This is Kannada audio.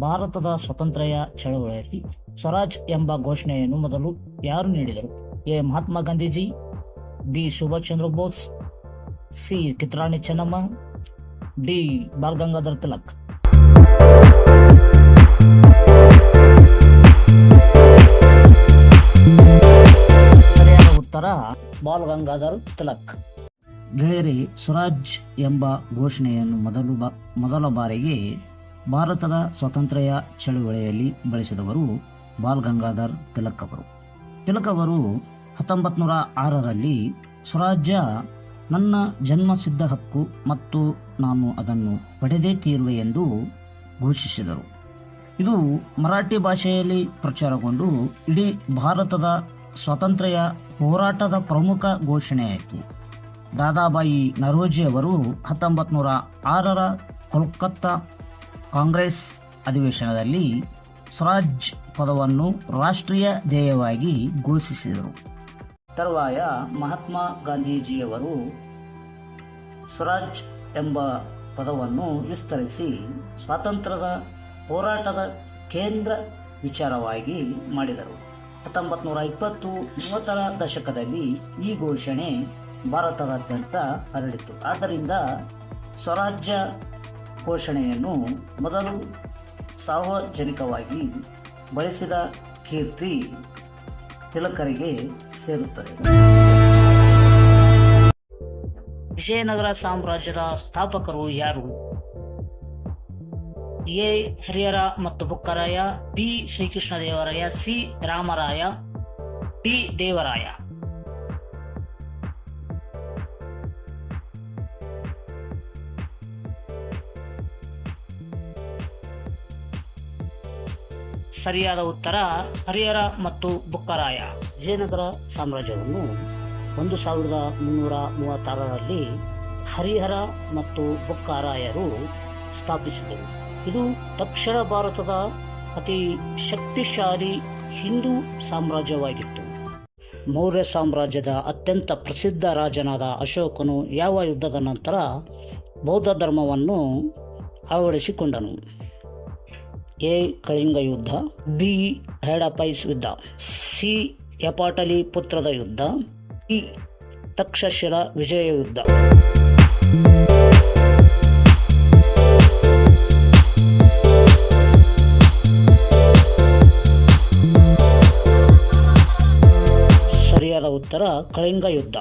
ಭಾರತದ ಸ್ವಾತಂತ್ರ್ಯ ಚಳವಳಿಯಲ್ಲಿ ಸ್ವರಾಜ್ ಎಂಬ ಘೋಷಣೆಯನ್ನು ಮೊದಲು ಯಾರು ನೀಡಿದರು? A. Mahatma Gandhiji, B. Subhash Chandra Bose, C. Kittur Rani Chennamma, D. Bal Gangadhar Tilak. ಸರಿಯಾದ ಉತ್ತರ ಬಾಲ್ ಗಂಗಾಧರ್ ತಿಲಕ್. ಗೆಳೆಯರಿ, ಸ್ವರಾಜ್ ಎಂಬ ಘೋಷಣೆಯನ್ನು ಮೊದಲು ಮೊದಲ ಬಾರಿಗೆ ಭಾರತದ ಸ್ವಾತಂತ್ರ್ಯ ಚಳುವಳಿಯಲ್ಲಿ ಬಳಸಿದವರು ಬಾಲ್ ಗಂಗಾಧರ್ ತಿಲಕ್ ಅವರು. ತಿಲಕ್ ಅವರು ಆರರಲ್ಲಿ, ಸ್ವರಾಜ್ಯ ನನ್ನ ಜನ್ಮಸಿದ್ಧ ಹಕ್ಕು ಮತ್ತು ನಾನು ಅದನ್ನು ಪಡೆದೇ ತೀರುವೆ ಎಂದು ಘೋಷಿಸಿದರು. ಇದು ಮರಾಠಿ ಭಾಷೆಯಲ್ಲಿ ಪ್ರಚಾರಗೊಂಡು ಇಡೀ ಭಾರತದ ಸ್ವಾತಂತ್ರ್ಯ ಹೋರಾಟದ ಪ್ರಮುಖ ಘೋಷಣೆಯಾಯಿತು. ದಾದಾಬಾಯಿ ನರೋಜಿ ಅವರು ಹತ್ತೊಂಬತ್ತು ನೂರ ಆರರ ಕೋಲ್ಕತ್ತಾ ಕಾಂಗ್ರೆಸ್ ಅಧಿವೇಶನದಲ್ಲಿ ಸ್ವರಾಜ್ ಪದವನ್ನು ರಾಷ್ಟ್ರೀಯ ಧ್ಯೇಯವಾಗಿ ಘೋಷಿಸಿದರು. ತರುವಾಯ ಮಹಾತ್ಮ ಗಾಂಧೀಜಿಯವರು ಸ್ವರಾಜ್ ಎಂಬ ಪದವನ್ನು ವಿಸ್ತರಿಸಿ ಸ್ವಾತಂತ್ರ್ಯದ ಹೋರಾಟದ ಕೇಂದ್ರ ವಿಚಾರವಾಗಿ ಮಾಡಿದರು. ಹತ್ತೊಂಬತ್ತು ನೂರ ಇಪ್ಪತ್ತು ಮೂವತ್ತರ ದಶಕದಲ್ಲಿ ಈ ಘೋಷಣೆ ಭಾರತದಾದ್ಯಂತ ಹರಡಿತು. ಆದ್ದರಿಂದ ಸ್ವರಾಜ್ಯ ಘೋಷಣೆಯನ್ನು ಮೊದಲು ಸಾರ್ವಜನಿಕವಾಗಿ ಬಳಸಿದ ಕೀರ್ತಿ ತಿಲಕರಿಗೆ ಸೇರುತ್ತದೆ. ವಿಜಯನಗರ ಸಾಮ್ರಾಜ್ಯದ ಸ್ಥಾಪಕರು ಯಾರು? ಎ. ಹರಿಹರ ಮತ್ತು Bukkaraya, B. Srikrishnadevaraya, C. Ramaraya, D. Devaraya. ಸರಿಯಾದ ಉತ್ತರ ಹರಿಹರ ಮತ್ತು ಬುಕ್ಕರಾಯ. ವಿಜಯನಗರ ಸಾಮ್ರಾಜ್ಯವನ್ನು ಒಂದು ಸಾವಿರದ ಮುನ್ನೂರ ಮೂವತ್ತಾರರಲ್ಲಿ ಹರಿಹರ ಮತ್ತು ಬುಕ್ಕರಾಯರು ಸ್ಥಾಪಿಸಿದರು. ಇದು ದಕ್ಷಿಣ ಭಾರತದ ಅತಿ ಶಕ್ತಿಶಾಲಿ ಹಿಂದೂ ಸಾಮ್ರಾಜ್ಯವಾಗಿತ್ತು. ಮೌರ್ಯ ಸಾಮ್ರಾಜ್ಯದ ಅತ್ಯಂತ ಪ್ರಸಿದ್ಧ ರಾಜನಾದ ಅಶೋಕನು ಯಾವ ಯುದ್ಧದ ನಂತರ ಬೌದ್ಧ ಧರ್ಮವನ್ನು ಅಳವಡಿಸಿಕೊಂಡನು? ಎ ಕಳಿಂಗ ಯುದ್ಧ, ಬಿ ಹೆಡಪೈಸ್ ಯುದ್ಧ, ಸಿ ಯಪಾಟಲಿ ಪುತ್ರದ ಯುದ್ಧ, ಇ ತಕ್ಷಶಿರ ವಿಜಯ ಯುದ್ಧ. ಸರಿಯಾದ ಉತ್ತರ ಕಳಿಂಗ ಯುದ್ಧ.